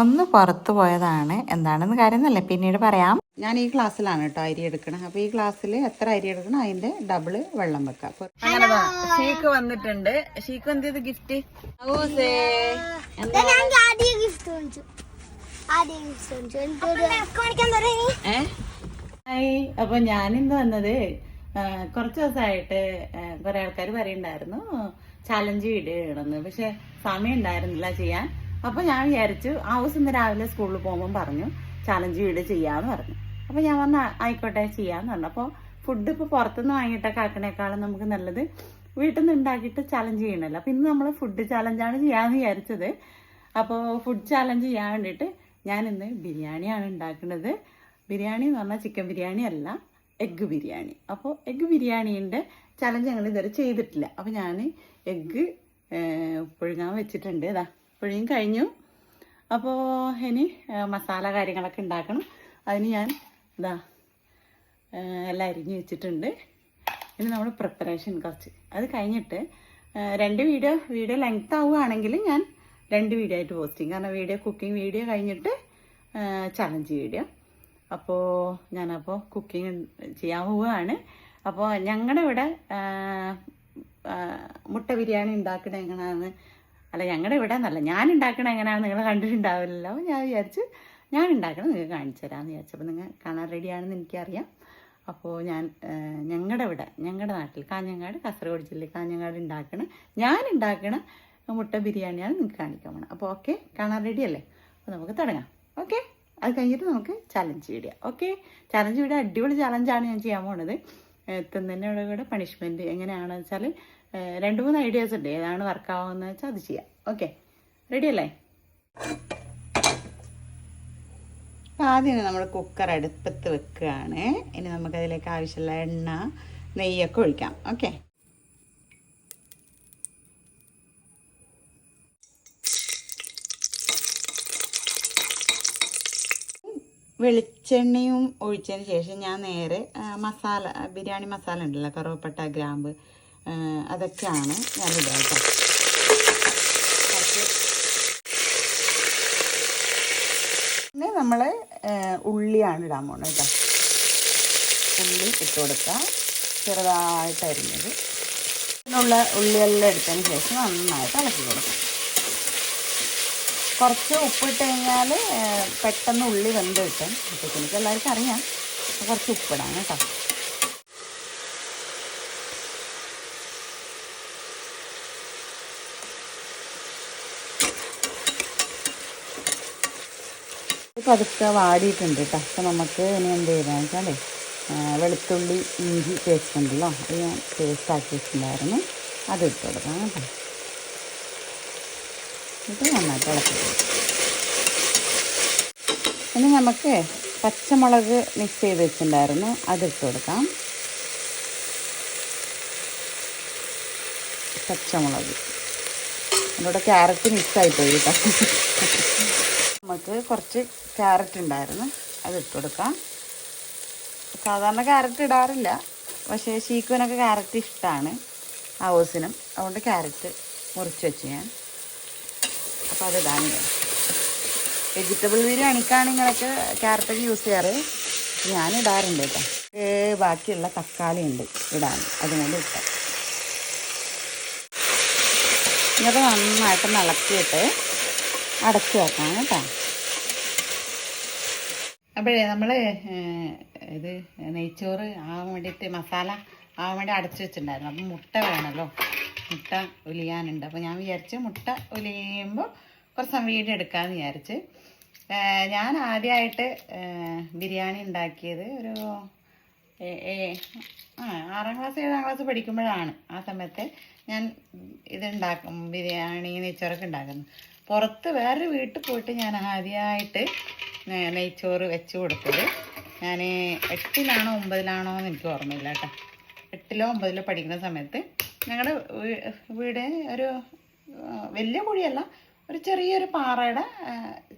ഒന്ന് പുറത്തു പോയതാണ് എന്താണെന്ന് കാര്യം എന്നല്ലേ പിന്നീട് പറയാം. ഞാൻ ഈ ക്ലാസ്സിലാണ് കേട്ടോ അരി എടുക്കണം. അപ്പൊ ഈ ക്ലാസ്സിൽ എത്ര അരി എടുക്കണം? അതിന്റെ ഡബിൾ വെള്ളം വെക്കാം. ഷീക്ക് വന്നിട്ടുണ്ട്. ഷീക്ക് എന്ത് ചെയ്ത്? ഗിഫ്റ്റ് അപ്പൊ ഞാനിന്ന് വന്നത് കുറച്ച് ദിവസമായിട്ട് കുറെ ആൾക്കാർ പറയുണ്ടായിരുന്നു ചാലഞ്ച് വീഡിയോ ചെയ്യണമെന്ന് പക്ഷെ സമയം ഉണ്ടായിരുന്നില്ല ചെയ്യാൻ. അപ്പൊ ഞാൻ വിചാരിച്ചു ഹൗസ് ഇന്ന് രാവിലെ സ്കൂളിൽ പോകുമ്പോൾ പറഞ്ഞു ചാലഞ്ച് വീഡിയോ ചെയ്യാന്ന് പറഞ്ഞു. അപ്പൊ ഞാൻ വന്ന് ആയിക്കോട്ടെ ചെയ്യാന്ന് പറഞ്ഞു. അപ്പോൾ ഫുഡ് ഇപ്പൊ പുറത്തുനിന്ന് വാങ്ങിയിട്ടൊക്കെ ആക്കണേക്കാളും നമുക്ക് നല്ലത് വീട്ടിൽ നിന്ന് ഉണ്ടാക്കിയിട്ട് ചാലഞ്ച് ചെയ്യണല്ലോ. അപ്പൊ ഇന്ന് നമ്മൾ ഫുഡ് ചാലഞ്ചാണ് ചെയ്യാന്ന് വിചാരിച്ചത്. അപ്പോൾ ഫുഡ് ചാലഞ്ച് ചെയ്യാൻ വേണ്ടിയിട്ട് ഞാൻ ഇന്ന് ബിരിയാണിയാണ് ഉണ്ടാക്കുന്നത് ബിരിയാണി എന്ന് പറഞ്ഞാൽ ചിക്കൻ ബിരിയാണി അല്ല എഗ്ഗ് ബിരിയാണി. അപ്പോൾ എഗ്ഗ് ബിരിയാണീന്റെ ചലഞ്ച് ഞങ്ങൾ ഇതുവരെ ചെയ്തിട്ടില്ല. അപ്പോൾ ഞാൻ എഗ്ഗ് പുഴുങ്ങാൻ വെച്ചിട്ടുണ്ട്. ഇതാ പുഴുങ്ങി കഴിഞ്ഞു. അപ്പോൾ ഇനി മസാല കാര്യങ്ങളൊക്കെ ഉണ്ടാക്കണം അതിന് ഞാൻ ഇതാ എല്ലാം അരിഞ്ഞ് വെച്ചിട്ടുണ്ട്. ഇനി നമ്മൾ പ്രിപ്പറേഷൻ കുറച്ച്. അത് കഴിഞ്ഞിട്ട് രണ്ട് വീഡിയോ വീഡിയോ ലെങ്ത് ആവുകയാണെങ്കിൽ ഞാൻ രണ്ട് വീഡിയോ ആയിട്ട് പോസ്റ്റ് ചെയ്യും. കാരണം വീഡിയോ കുക്കിംഗ് വീഡിയോ കഴിഞ്ഞിട്ട് ചലഞ്ച് വീഡിയോ. അപ്പോൾ ഞാനപ്പോൾ കുക്കിംഗ് ചെയ്യാൻ പോവുകയാണ്. അപ്പോൾ ഞങ്ങളുടെ ഇവിടെ മുട്ട ബിരിയാണി ഉണ്ടാക്കണത് എങ്ങനെയാണെന്ന് അല്ല ഞങ്ങളുടെ ഇവിടെ എന്നല്ല. ഞാൻ ഉണ്ടാക്കണ എങ്ങനെയാണെന്ന് നിങ്ങൾ കണ്ടിട്ടുണ്ടാവില്ലല്ലോ. ഞാൻ വിചാരിച്ച് ഞാൻ ഉണ്ടാക്കണം നിങ്ങൾക്ക് കാണിച്ചു തരാമെന്ന് വിചാരിച്ചപ്പോൾ നിങ്ങൾ കാണാൻ റെഡിയാണെന്ന് എനിക്കറിയാം. അപ്പോൾ ഞാൻ ഞങ്ങളുടെ ഇവിടെ ഞങ്ങളുടെ നാട്ടിൽ കാഞ്ഞങ്ങാട് കാസർഗോഡ് ജില്ലയിൽ കാഞ്ഞങ്ങാട് ഉണ്ടാക്കണ ഞാൻ ഉണ്ടാക്കണ മുട്ട ബിരിയാണിയാണ് നിങ്ങൾക്ക് കാണിക്കാൻ പോകണം അപ്പോൾ ഓക്കെ കാണാൻ റെഡിയല്ലേ അപ്പോൾ നമുക്ക് തുടങ്ങാം. ഓക്കെ? അത് കഴിഞ്ഞിട്ട് നമുക്ക് challenge video okay? Challenge video അടിപൊളി ചലഞ്ചാണ് ഞാൻ ചെയ്യാൻ പോണത്. എത്തുന്നതിന്റെ കൂടെ പണിഷ്മെന്റ് എങ്ങനെയാണെന്ന് വെച്ചാൽ രണ്ട് മൂന്ന് ഐഡിയാസ് ഉണ്ട്. ഏതാണ് വർക്കാവുന്നത് വെച്ചാൽ അത് ചെയ്യാം. ഓക്കെ റെഡി അല്ലേ? ആദ്യം നമ്മൾ കുക്കർ അടുപ്പത്ത് വെക്കുകയാണ്. ഇനി നമുക്ക് അതിലേക്ക് ആവശ്യമുള്ള എണ്ണ നെയ്യൊക്കെ ഒഴിക്കാം. ഓക്കെ വെളിച്ചെണ്ണയും ഒഴിച്ചതിന് ശേഷം ഞാൻ നേരെ മസാല ബിരിയാണി മസാല ഉണ്ടല്ലോ കറുവപ്പട്ട ഗ്രാമ്പ് അതൊക്കെയാണ് ഞാൻ ഇടുക കേട്ടോ പിന്നെ നമ്മൾ ഉള്ളിയാണ് ഇടാൻ പോണത് കേട്ടോ. ഉള്ളി ഇട്ട് കൊടുക്കുക. ചെറുതായിട്ട് അരിഞ്ഞത്. ഇതിനുള്ള ഉള്ളിയെല്ലാം എടുത്തതിന് ശേഷം നന്നായിട്ട് ഇളക്കി കൊടുക്കാം കുറച്ച് ഉപ്പിട്ട് കഴിഞ്ഞാൽ പെട്ടെന്ന് ഉള്ളി വെന്ത് കിട്ടും. അപ്പോൾ എനിക്ക് എല്ലാവർക്കും അറിയാം കുറച്ച് ഉപ്പിടാം കേട്ടോ. പതുക്കെ വാടിയിട്ടുണ്ട് കേട്ടോ അപ്പം നമുക്ക് ഇനി എന്ത് ചെയ്താൽ വെച്ചാലേ വെളുത്തുള്ളി ഇഞ്ചി പേസ്റ്റ് ഉണ്ടല്ലോ അത് ഞാൻ പേസ്റ്റ് ആക്കി വെച്ചിട്ടുണ്ടായിരുന്നു. അത് ഇട്ട് കൊടുക്കാം കേട്ടോ. ഇത് നന്നായിട്ട് ഇളക്കി ഇനി നമുക്ക് പച്ചമുളക് മിക്സ് ചെയ്ത് വെച്ചിട്ടുണ്ടായിരുന്നു. അതിട്ട് കൊടുക്കാം. പച്ചമുളക്. അതിലൂടെ ക്യാരറ്റ് മിക്സ് ആയിപ്പോയി കേട്ടോ നമുക്ക് കുറച്ച് ക്യാരറ്റ് ഉണ്ടായിരുന്നു. അത് ഇട്ട് കൊടുക്കാം. സാധാരണ ക്യാരറ്റ് ഇടാറില്ല. പക്ഷേ ഷീക്കുവിനൊക്കെ ക്യാരറ്റ് ഇഷ്ടമാണ് ഹൗസിനും അതുകൊണ്ട് ക്യാരറ്റ് മുറിച്ച് വെച്ച് ഞാൻ. അപ്പോൾ അത് ഇടാൻ വെജിറ്റബിൾ ബിരിയാണിക്കാണ് ഇങ്ങനെയൊക്കെ ക്യാരറ്റൊക്കെ യൂസ് ചെയ്യാറ്. ഞാൻ ഇടാറുണ്ട് കേട്ടോ. ബാക്കിയുള്ള തക്കാളി ഉണ്ട് ഇടാൻ. അതുകൊണ്ട് ഇട്ടാം. ഇങ്ങനെ നന്നായിട്ട് നിളക്കിയിട്ട് അടച്ചു വെക്കാം കേട്ടോ. അപ്പോഴേ നമ്മൾ ഇത് നെയ്ച്ചോറ് ആവാൻ വേണ്ടിയിട്ട് മസാല ആവാൻ വേണ്ടി അടച്ചു വെച്ചിട്ടുണ്ടായിരുന്നു. അപ്പം മുട്ട വേണമല്ലോ മുട്ട ഒലിയാനുണ്ട് അപ്പോൾ ഞാൻ വിചാരിച്ച് മുട്ട ഒലിയുമ്പോൾ കുറച്ച് വീഡിയോ എടുക്കാമെന്ന് വിചാരിച്ച്. ഞാൻ ആദ്യമായിട്ട് ബിരിയാണി ഉണ്ടാക്കിയത് ഒരു ആറാം ക്ലാസ് ഏഴാം ക്ലാസ് പഠിക്കുമ്പോഴാണ് ആ സമയത്ത് ഞാൻ ഇതുണ്ടാക്കും ബിരിയാണി നെയ്ച്ചോറൊക്കെ ഉണ്ടാക്കുന്നത്. പുറത്ത് വേറൊരു വീട്ടിൽ പോയിട്ട് ഞാൻ ആദ്യമായിട്ട് നെയ്ച്ചോറ് വെച്ച് കൊടുത്തത്. ഞാൻ എട്ടിലാണോ ഒമ്പതിലാണോ എന്ന് എനിക്ക് ഓർമ്മയില്ല കേട്ടോ. എട്ടിലോ ഒമ്പതിലോ പഠിക്കുന്ന സമയത്ത് ഞങ്ങളുടെ വീട് ഒരു വലിയ കുഴിയല്ല ഒരു ചെറിയൊരു പാറയുടെ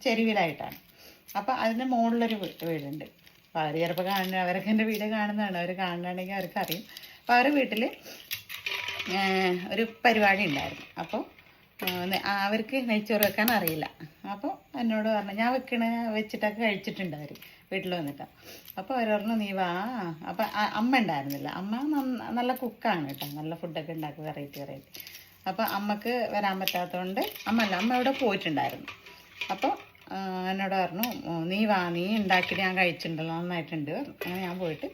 ചെരുവിലായിട്ടാണ്. അപ്പോൾ അതിന്റെ മുകളിലൊരു വീടുണ്ട്. അപ്പോൾ അവർ ചിലപ്പോൾ കാണുന്ന അവരൊക്കെ എന്റെ വീട് കാണുന്നതാണ്. അവർ കാണുകയാണെങ്കിൽ അവർക്ക് അറിയും അപ്പോൾ അവരുടെ വീട്ടിൽ ഒരു പരിപാടി ഉണ്ടായിരുന്നു. അപ്പോൾ അവർക്ക് നെയ്ച്ചോറ് വെക്കാൻ അറിയില്ല. അപ്പോൾ എന്നോട് പറഞ്ഞു ഞാൻ വെക്കണ വെച്ചിട്ടൊക്കെ കഴിച്ചിട്ടുണ്ട് അവർ വീട്ടിൽ വന്നിട്ട്. അപ്പോൾ അവർ പറഞ്ഞു നീ വാ. അപ്പം അമ്മ ഉണ്ടായിരുന്നില്ല. അമ്മ നല്ല കുക്കാണ് കേട്ടോ. നല്ല ഫുഡൊക്കെ ഉണ്ടാക്കി വെറൈറ്റി വെറൈറ്റി അപ്പോൾ അമ്മയ്ക്ക് വരാൻ പറ്റാത്തതുകൊണ്ട് അമ്മ അല്ല അമ്മ ഇവിടെ പോയിട്ടുണ്ടായിരുന്നു. അപ്പോൾ എന്നോട് പറഞ്ഞു നീ വാ നീ ഉണ്ടാക്കിയിട്ട് ഞാൻ കഴിച്ചിട്ടുണ്ടല്ലോ നന്നായിട്ടുണ്ട്. അങ്ങനെ ഞാൻ പോയിട്ട്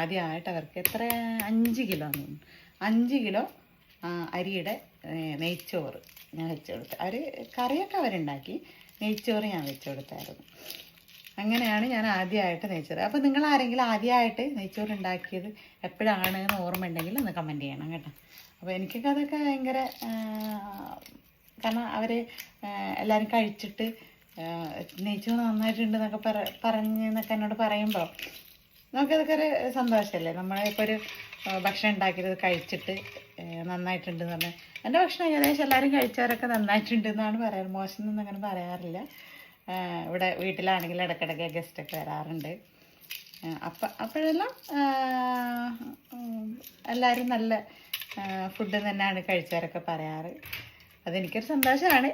ആദ്യമായിട്ട് അവർക്ക് എത്ര അഞ്ച് കിലോ അഞ്ച് കിലോ അരിയുടെ നെയ്ച്ചോറ് ഞാൻ വെച്ച് കൊടുത്തു അവർ കറിയൊക്കെ അവരുണ്ടാക്കി. നെയ്ച്ചോറ് ഞാൻ വെച്ച് കൊടുത്തായിരുന്നു അങ്ങനെയാണ് ഞാൻ ആദ്യമായിട്ട് നെയ്ച്ചോറ്. അപ്പോൾ നിങ്ങൾ ആരെങ്കിലും ആദ്യമായിട്ട് നെയ്ച്ചോറ് ഉണ്ടാക്കിയത് എപ്പോഴാണ് എന്ന് ഓർമ്മ ഉണ്ടെങ്കിൽ ഒന്ന് കമന്റ് ചെയ്യണം കേട്ടോ. അപ്പോൾ എനിക്കൊക്കെ അതൊക്കെ ഭയങ്കര കാരണം അവർ എല്ലാവരും കഴിച്ചിട്ട് നെയ്ച്ചോറ് നന്നായിട്ടുണ്ടെന്നൊക്കെ പറ പറഞ്ഞെന്നൊക്കെ എന്നോട് പറയുമ്പോൾ നമുക്കതൊക്കെ ഒരു സന്തോഷമല്ലേ നമ്മളിപ്പോൾ ഒരു ഭക്ഷണം ഉണ്ടാക്കിയത് കഴിച്ചിട്ട് നന്നായിട്ടുണ്ട് എന്ന് പറഞ്ഞാൽ എന്റെ ഭക്ഷണം ഏകദേശം എല്ലാവരും കഴിച്ചവരൊക്കെ നന്നായിട്ടുണ്ട് എന്നാണ് പറയാറ്. മോശം എന്നൊന്നും അങ്ങനെ പറയാറില്ല. ഇവിടെ വീട്ടിലാണെങ്കിൽ ഇടയ്ക്കിടയ്ക്ക് ഗസ്റ്റൊക്കെ വരാറുണ്ട്. അപ്പം അപ്പോഴെല്ലാം എല്ലാവരും നല്ല ഫുഡ് തന്നെയാണ് കഴിച്ചവരൊക്കെ പറയാറ്. അതെനിക്കൊരു സന്തോഷമാണ്.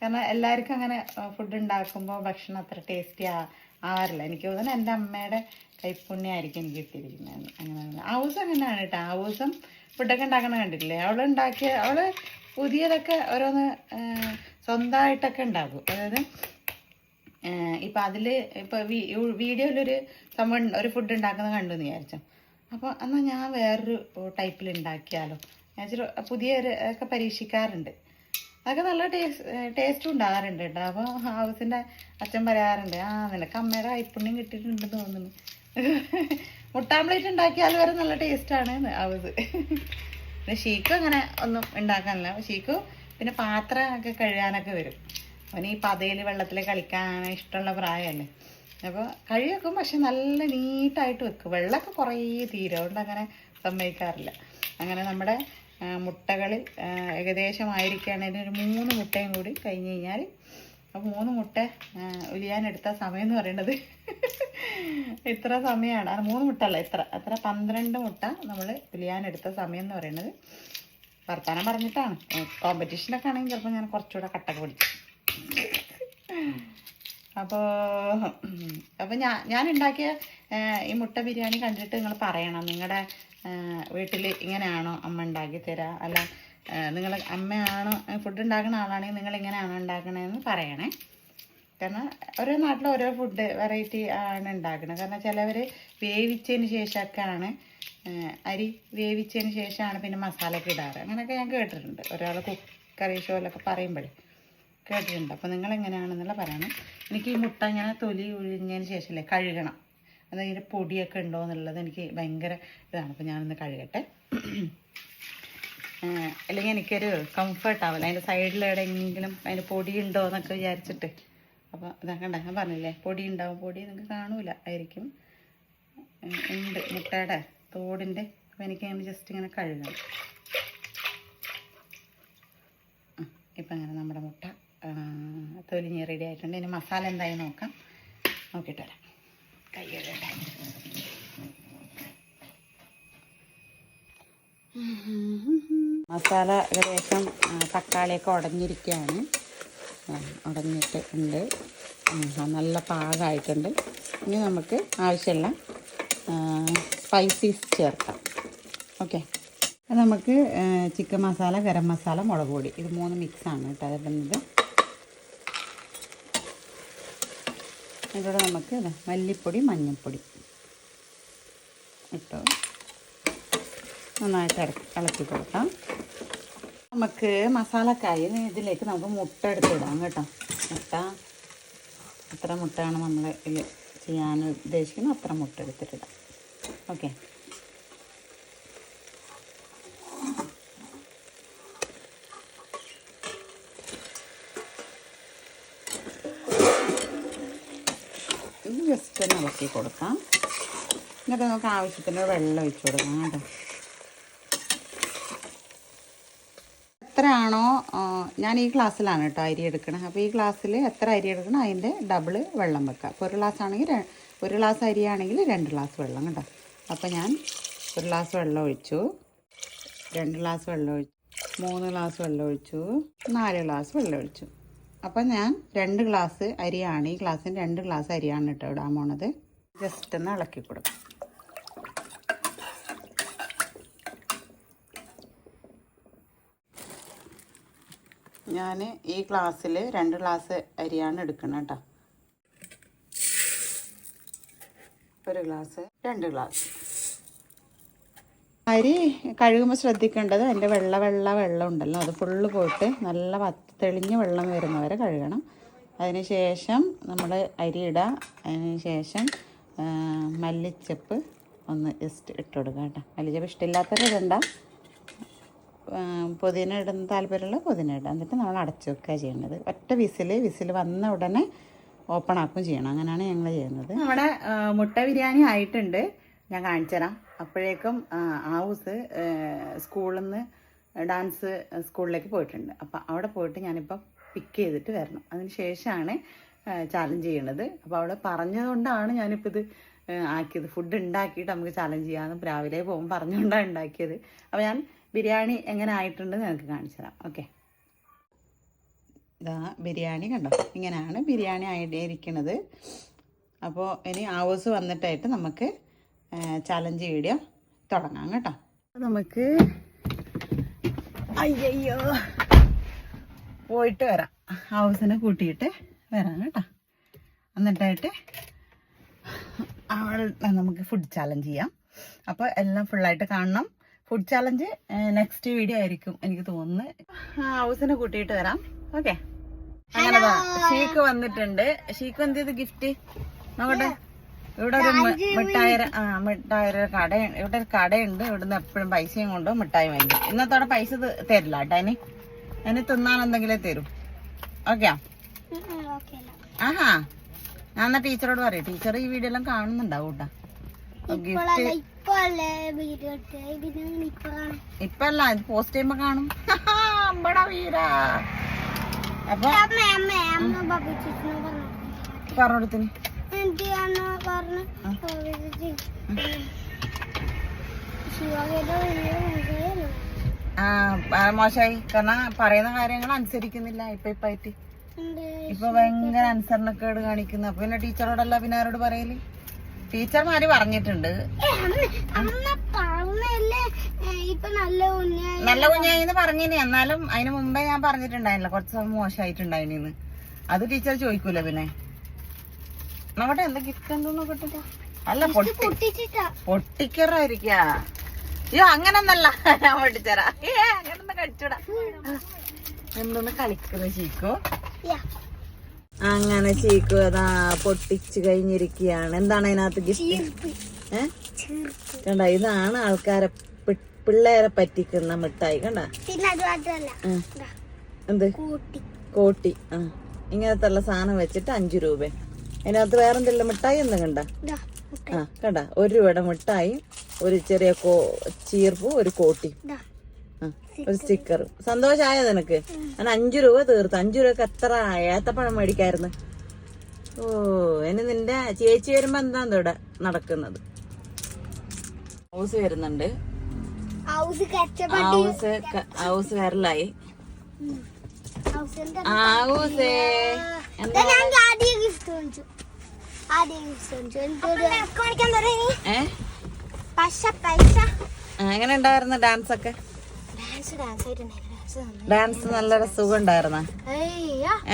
കാരണം എല്ലാവർക്കും അങ്ങനെ ഫുഡ് ഉണ്ടാക്കുമ്പോൾ ഭക്ഷണം അത്ര ടേസ്റ്റി ആ ആവാറില്ല എനിക്ക് തോന്നുന്നു എന്റെ അമ്മയുടെ കൈപ്പുണ്യമായിരിക്കും എനിക്ക് കിട്ടിയിരിക്കുന്നത്. അങ്ങനെ ആവൂസം അങ്ങനെയാണ് കേട്ടോ. ആവൂസം ഫുഡൊക്കെ ഉണ്ടാക്കണ കണ്ടിട്ടില്ലേ? അവൾ ഉണ്ടാക്കിയ അവൾ പുതിയതൊക്കെ ഓരോന്ന് സ്വന്തമായിട്ടൊക്കെ ഉണ്ടാക്കും. അതായത് ഇപ്പം അതിൽ ഇപ്പോൾ വീഡിയോയിലൊരു സംഭവം ഒരു ഫുഡ് ഉണ്ടാക്കുന്നത് കണ്ടു എന്ന് വിചാരിച്ചു. അപ്പോൾ എന്നാൽ ഞാൻ വേറൊരു ടൈപ്പിൽ ഉണ്ടാക്കിയാലോ? ഞാൻ പുതിയ ഒരു ഒക്കെ പരീക്ഷിക്കാറുണ്ട്. അതൊക്കെ നല്ല ടേസ്റ്റ് ടേസ്റ്റും ഉണ്ടാകാറുണ്ട് കേട്ടോ. അപ്പോൾ ഹൗസിന്റെ അച്ഛൻ പറയാറുണ്ട് ആ നിനക്ക് അമ്മയുടെ കൈപ്പുണ്യം കിട്ടിയിട്ടുണ്ടെന്ന് തോന്നുന്നു. മുട്ടാംപ്ലേറ്റ് ഉണ്ടാക്കിയാൽ വരെ നല്ല ടേസ്റ്റാണ് ഹൗസ്. പിന്നെ ഷീക്കും അങ്ങനെ ഒന്നും ഉണ്ടാക്കാനില്ല. ഷീക്കു പിന്നെ പാത്രമൊക്കെ കഴുകാനൊക്കെ വരും. അവന് ഈ പതയിൽ വെള്ളത്തിൽ കളിക്കാൻ ഇഷ്ടമുള്ള പ്രായമല്ലേ. അപ്പോൾ കഴുകി പക്ഷെ നല്ല നീറ്റായിട്ട് വെക്കും. വെള്ളമൊക്കെ കുറേ തീരും. അതുകൊണ്ട് അങ്ങനെ സമ്മതിക്കാറില്ല. അങ്ങനെ നമ്മുടെ മുട്ടകളിൽ ഏകദേശം ആയിരിക്കുകയാണ്. ഒരു മൂന്ന് മുട്ടയും കൂടി കഴിഞ്ഞ് കഴിഞ്ഞാൽ അപ്പോൾ മൂന്ന് മുട്ട ആ, ഉലിയാനെടുത്ത സമയം എന്ന് പറയുന്നത്. ഇത്ര സമയമാണ്. അത് മൂന്ന് മുട്ട അല്ല ഇത്ര. അത്ര പന്ത്രണ്ട് മുട്ട നമ്മൾ ഉലിയാനെടുത്ത സമയം എന്ന് പറയുന്നത്. വർത്താനം പറഞ്ഞിട്ടാണ്. കോമ്പറ്റീഷനൊക്കെ ആണെങ്കിൽ ചിലപ്പോൾ ഞാൻ കുറച്ചുകൂടെ കട്ടൊക്കെ പിടിച്ചു അപ്പോൾ അപ്പോൾ ഞാൻ ഞാൻ ഉണ്ടാക്കിയ ഈ മുട്ട ബിരിയാണി കണ്ടിട്ട് നിങ്ങൾ പറയണം. നിങ്ങളുടെ വീട്ടിൽ ഇങ്ങനെയാണോ അമ്മ ഉണ്ടാക്കി തരാ? അല്ല നിങ്ങൾ അമ്മയാണോ ഫുഡ് ഉണ്ടാക്കുന്ന ആളാണെങ്കിൽ നിങ്ങൾ ഇങ്ങനെയാണോ ഉണ്ടാക്കണതെന്ന് പറയണേ. കാരണം ഓരോ നാട്ടിലും ഓരോ ഫുഡ് വെറൈറ്റി ആണ് ഉണ്ടാക്കുന്നത് കാരണം ചിലവർ വേവിച്ചതിന് ശേഷമൊക്കെയാണ് അരി വേവിച്ചതിന് ശേഷമാണ് പിന്നെ മസാലയൊക്കെ ഇടാറ്. അങ്ങനെയൊക്കെ ഞാൻ കേട്ടിട്ടുണ്ട്. ഒരാൾ കുക്കറി ഷോയിലൊക്കെ പറയുമ്പോഴേ. കേട്ടിട്ടുണ്ട് അപ്പോൾ നിങ്ങൾ എങ്ങനെയാണെന്നുള്ള പറയണം. എനിക്ക് ഈ മുട്ട ഇങ്ങനെ തൊലി ഒഴിഞ്ഞതിന് ശേഷമല്ലേ കഴുകണം. അതിന്റെ പൊടിയൊക്കെ ഉണ്ടോ എന്നുള്ളത് എനിക്ക് ഭയങ്കര ഇതാണ്. അപ്പോൾ ഞാനൊന്ന് കഴുകട്ടെ. അല്ലെങ്കിൽ എനിക്കൊരു കംഫർട്ട് ആവില്ല അതിന്റെ സൈഡിൽ എവിടെയെങ്കിലും അതിന് പൊടി ഉണ്ടോ എന്നൊക്കെ വിചാരിച്ചിട്ട്. അപ്പോൾ ഇതാ കണ്ട ഞാൻ പറഞ്ഞില്ലേ പൊടി ഉണ്ടാവും പൊടി നിങ്ങൾക്ക് കാണൂല ആയിരിക്കും. ഉണ്ട് മുട്ടയുടെ തോടിന്റെ അപ്പോൾ എനിക്കങ്ങനെ ജസ്റ്റ് ഇങ്ങനെ കഴുകണം. ഇപ്പം അങ്ങനെ നമ്മുടെ മുട്ട. തൊലിഞ്ഞ് റെഡി ആയിട്ടുണ്ട്. ഇനി മസാല എന്തായി നോക്കാം. നോക്കിയിട്ട് വരാം. കൈ മസാല ഏകദേശം തക്കാളിയൊക്കെ ഉടഞ്ഞിരിക്കുകയാണ്. ഉടഞ്ഞിട്ട് ഉണ്ട്. നല്ല പാകമായിട്ടുണ്ട് ഇനി നമുക്ക് ആവശ്യമുള്ള സ്പൈസീസ് ചേർക്കാം. ഓക്കെ നമുക്ക് ചിക്കൻ മസാല ഗരം മസാല മുളക് പൊടി. ഇത് മൂന്ന് മിക്സാണ് കേട്ടോ ഇടുന്നത് ഇതിലൂടെ നമുക്ക് മല്ലിപ്പൊടി മഞ്ഞൾപ്പൊടി ഇട്ട്. നന്നായിട്ട് ഇറക്കി ഇളക്കി കൊടുക്കാം. നമുക്ക് മസാലക്കായ ഇതിലേക്ക് നമുക്ക് മുട്ട എടുത്തിടാം കേട്ടോ. മുട്ട എത്ര മുട്ടയാണ് നമ്മൾ ചെയ്യാൻ ഉദ്ദേശിക്കുന്നത് അത്ര മുട്ട എടുത്തിട്ടിടാം ഓക്കെ ഇത് ജസ്റ്റ് ഒന്ന് ഇളക്കി കൊടുക്കാം. എന്നിട്ട് നമുക്ക് ആവശ്യത്തിന് വെള്ളം ഒഴിച്ചു കൊടുക്കാം കേട്ടോ. എത്രയാണോ ഞാൻ ഈ ഗ്ലാസ്സിലാണ് കേട്ടോ അരി എടുക്കണത് അപ്പോൾ ഈ ഗ്ലാസ്സിൽ എത്ര അരി എടുക്കണം? അതിന്റെ ഡബിൾ വെള്ളം വെക്കുക അപ്പോൾ ഒരു ഗ്ലാസ് ആണെങ്കിൽ ഒരു ഗ്ലാസ് അരിയാണെങ്കിൽ രണ്ട് ഗ്ലാസ് വെള്ളം കേട്ടോ. അപ്പോൾ ഞാൻ ഒരു ഗ്ലാസ് വെള്ളം ഒഴിച്ചു. രണ്ട് ഗ്ലാസ് വെള്ളം ഒഴിച്ചു മൂന്ന് ഗ്ലാസ് വെള്ളം ഒഴിച്ചു. നാല് ഗ്ലാസ് വെള്ളം ഒഴിച്ചു. അപ്പം ഞാൻ രണ്ട് ഗ്ലാസ് അരിയാണ്. ഈ ഗ്ലാസ്സിന് രണ്ട് ഗ്ലാസ് അരിയാണ് കേട്ടോ ഇടാൻ പോണത്. ജസ്റ്റ് ഒന്ന് ഇളക്കി കൊടുക്കും. ഞാൻ ഈ ഗ്ലാസ്സിൽ രണ്ട് ഗ്ലാസ് അരിയാണ് എടുക്കണം കേട്ടോ ഒരു ഗ്ലാസ് രണ്ട് ഗ്ലാസ്. അരി കഴുകുമ്പോൾ ശ്രദ്ധിക്കേണ്ടത് അതിന്റെ വെള്ള വെള്ള വെള്ളം ഉണ്ടല്ലോ. അത് ഫുള്ള് പോയിട്ട് നല്ല വത്ത് തെളിഞ്ഞ വെള്ളം വരുന്ന വരെ കഴുകണം. അതിന് ശേഷം നമ്മൾ അരി ഇടുക അതിന് ശേഷം ആ, മല്ലിച്ചപ്പ് ഒന്ന് ജസ്റ്റ് ഇട്ട് കൊടുക്കുക കേട്ടോ. മല്ലിച്ചപ്പ് ആ, പുതിന ഇടുന്ന താല്പര്യമുള്ള പുതിന ഇടുക എന്നിട്ട് നമ്മൾ അടച്ചു വെക്കുക ചെയ്യേണ്ടത്. ഒറ്റ വിസിൽ വിസിൽ വന്ന ഉടനെ ഓപ്പൺ ആക്കും ചെയ്യണം. അങ്ങനെയാണ് ഞങ്ങൾ ചെയ്യുന്നത്. നമ്മുടെ മുട്ട ബിരിയാണി ആയിട്ടുണ്ട്. ഞാൻ കാണിച്ചു തരാം അപ്പോഴേക്കും ആവൂസ് സ്കൂളിൽ നിന്ന് ഡാൻസ് സ്കൂളിലേക്ക് പോയിട്ടുണ്ട്. അപ്പോൾ അവിടെ പോയിട്ട് ഞാനിപ്പോൾ പിക്ക് ചെയ്തിട്ട് വരണം. അതിന് ശേഷമാണ് ചാലഞ്ച് ചെയ്യണത്. അപ്പോൾ അവിടെ പറഞ്ഞതുകൊണ്ടാണ് ഞാനിപ്പോൾ ഇത് ആക്കിയത്. ഫുഡ് ഉണ്ടാക്കിയിട്ട് നമുക്ക് ചാലഞ്ച് ചെയ്യാമെന്ന് രാവിലെ പോകുമ്പോൾ പറഞ്ഞുകൊണ്ടാണ് ഉണ്ടാക്കിയത്. അപ്പോൾ ഞാൻ ബിരിയാണി എങ്ങനെ ആയിട്ടുണ്ടെന്ന് നിങ്ങൾക്ക് കാണിച്ചു തരാം. ഓക്കെ ഇതാ ബിരിയാണി കണ്ടോ? ഇങ്ങനെയാണ് ബിരിയാണി ആയിരിക്കുന്നത് അപ്പോൾ ഇനി ആവേഴ്സ് വന്നിട്ടായിട്ട് നമുക്ക് ചാലഞ്ച് വീഡിയോ തുടങ്ങാം കേട്ടോ. നമുക്ക് അയ്യോ പോയിട്ട് വരാം. ഹൗസിനെ കൂട്ടിയിട്ട് വരാം കേട്ടോ. എന്നിട്ടായിട്ട് അവൾ നമുക്ക് ഫുഡ് ചാലഞ്ച് ചെയ്യാം. അപ്പോൾ എല്ലാം ഫുള്ളായിട്ട് കാണണം. ഫുഡ് ചാലഞ്ച് നെക്സ്റ്റ് വീഡിയോ ആയിരിക്കും എനിക്ക് തോന്നുന്നു. ഹൗസിനെ കൂട്ടിയിട്ട് വരാം. ഓക്കെ അങ്ങനെ ഷീക്ക് വന്നിട്ടുണ്ട്. ഷീക്ക് എന്ത് ചെയ്ത് ഗിഫ്റ്റ് നോക്കട്ടെ. ഇവിടെ ഒരു മിഠായി മിഠായിര ആ മിഠായിര കട ഇവിടെ ഒരു കടയുണ്ട്. ഇവിടുന്ന് എപ്പോഴും പൈസയും കൊണ്ട് മിഠായി വാങ്ങി ഇന്നത്തോടെ പൈസ തരില്ല കേട്ടോ അതിന് അതിന് തിന്നാൻ എന്തെങ്കിലും തരും. ഓക്കെയാ? ഓക്കെ ആഹാ. ഞാൻ എന്നാ ടീച്ചറോട് പറയും. ടീച്ചർ ഈ വീഡിയോ എല്ലാം കാണുന്നുണ്ടാവും കേട്ടോ. ഗിഫ്റ്റ് ഇപ്പോഴല്ല ഇപ്പോഴല്ലേ വീഡിയോ എടുത്തത് ഇപ്പൊ അല്ല ഇത് പോസ്റ്റ് ചെയ്യുമ്പോ കാണും. അമ്പടാ വീര. അപ്പൊ പറഞ്ഞു. പറഞ്ഞെടുത്തിന്. പറഞ്ഞു ആ. മോശമായി. കാരണം പറയുന്ന കാര്യങ്ങൾ അനുസരിക്കുന്നില്ല ഇപ്പൊ ഇപ്പൊ ആയിട്ട് ഇപ്പൊ ഭയങ്കര അനുസരണക്കേട് കാണിക്കുന്നു. അപ്പൊ പിന്നെ ടീച്ചറോടല്ല പിന്നെ ആരോട് പറയൽ? ടീച്ചർമാര് പറഞ്ഞിട്ടുണ്ട്. നല്ല കുഞ്ഞായി. കുഞ്ഞായിന്ന് പറഞ്ഞിനി. എന്നാലും അതിന് മുമ്പേ ഞാൻ പറഞ്ഞിട്ടുണ്ടായില്ല കുറച്ച് മോശമായിട്ടുണ്ടായിന് അത് ടീച്ചർ ചോദിക്കൂല പിന്നെ. നോക്കട്ടെ എന്താ ഗിഫ്റ്റ് എന്തോന്ന് നോക്കട്ടെ. അല്ല പൊട്ടിക്കറായിരിക്ക. അയ്യോ അങ്ങനൊന്നല്ല. ഞാൻ പൊട്ടിച്ചരാ. ഏ അങ്ങനൊന്നും കഴിച്ചൂടാ എന്തൊന്ന് കളിക്കുന്നു ചീക്കോ. അങ്ങനെ ചീക്കു അതാ പൊട്ടിച്ചു കഴിഞ്ഞിരിക്കുകയാണ് എന്താണ് അതിനകത്ത് ഗിഫ്റ്റ് ചീർപ്പ്. കണ്ട ഇതാണ് ആൾക്കാരെ പിള്ളേരെ പറ്റിക്കുന്ന മിഠായി. കണ്ട? എന്ത്? കോട്ടി. ആ. ഇങ്ങനത്തെ സാധനം വെച്ചിട്ട് അഞ്ചു രൂപ. അതിനകത്ത് വേറെന്തെല്ലാം മിഠായി എന്ന് കണ്ട? ആ കണ്ട. ഒരു രൂപയുടെ മിഠായി ഒരു ചെറിയ കോ ചീർപ്പും ഒരു കോട്ടി. ദാ. ഒരു സ്റ്റിക്കർ സന്തോഷമായ നിനക്ക്? ഞാൻ അഞ്ചു രൂപ തീർത്തു. അഞ്ചു രൂപക്ക് എത്ര ഏത്തപ്പഴം മേടിക്കായിരുന്നു? ഓ ഇനി നിന്റെ ചേച്ചി വരുമ്പോ എന്താ ഇവിടെ നടക്കുന്നത്? ഹൗസ് വരുന്നുണ്ട്. House house വരലായി. ഹൗസേ ദാ എങ്ങനെ ഉണ്ടായിരുന്നു ഡാൻസ് ഒക്കെ? ഡാൻസ് നല്ല സുഖം ഉണ്ടായിരുന്ന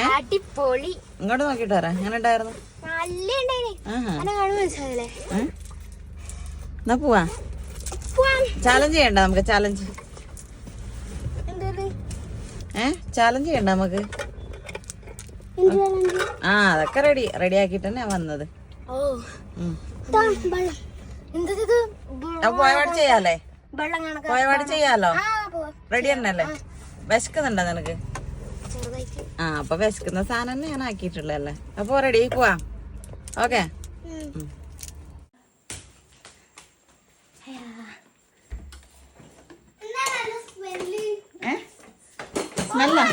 അടിപൊളി. ഇങ്ങോട്ട് നോക്കിട്ടാരാ എങ്ങനെ ഉണ്ടായിരുന്നു? നല്ല എന്നെ പോവാ. ചാലഞ്ച് ചെയ്യണ്ട നമുക്ക് ചാലഞ്ച് ഏ? ചാലഞ്ച് ചെയ്യണ്ട നമുക്ക്? ആ അതൊക്കെ റെഡി റെഡി ആക്കിട്ട് തന്നെ വന്നത് പോയപാട് ചെയ്യാലേ? പോയപാട് ചെയ്യാലോ റെഡി തന്നെയല്ലേ? വിശക്കുന്നുണ്ടോ നിനക്ക്? ആ അപ്പൊ വിശക്കുന്ന സാധനം തന്നെ ഞാൻ ആക്കിയിട്ടുള്ളല്ലേ അപ്പൊ റെഡി പോവാ. ഓക്കെ. സ്മെല്ല്